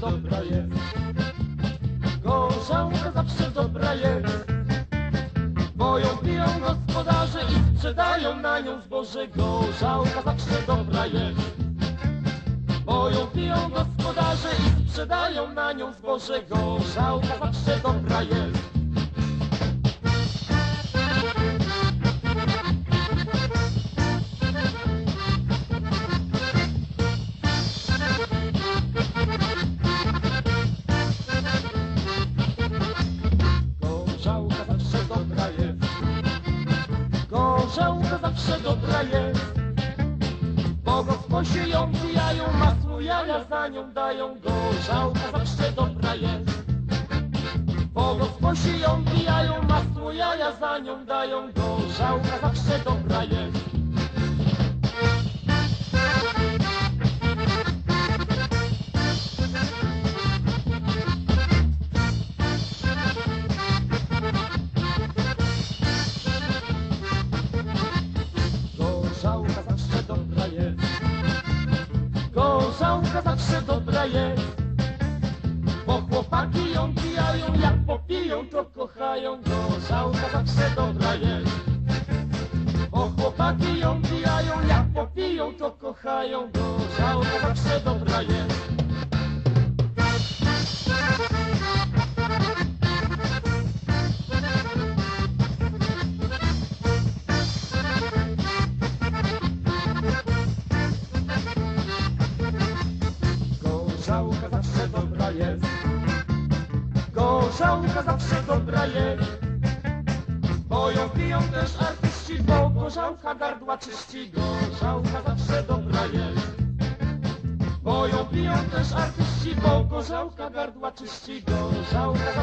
dobra jest. Gorzałka zawsze dobra jest. Bo ją piją gospodarze i sprzedają na nią zboże. Gorzałka zawsze dobra jest. Bo ją piją gospodarze i sprzedają na nią zboże. Gorzałka zawsze dobra jest. Dobra jest. Bo gosposie ją pijają, masło jaja za nią dają. Gorzałka zawsze dobra jest. Bo gosposie ją pijają, masło jaja za nią dają. Gorzałka zawsze dobra jest. Zawsze dobra jest. Bo chłopaki ją pijają, jak popiją, to kochają. Gorzałka zawsze dobra jest. Bo chłopaki ją pijają, jak popiją, to kochają. Gorzałka zawsze dobra Gorzałka zawsze dobra jest. Gorzałka zawsze dobra jest. Bo ją piją też artyści, bo gorzałka gardła czyści. Gorzałka zawsze dobra jest. Bo ją piją też artyści, bo gorzałka gardła czyści. Gorzałka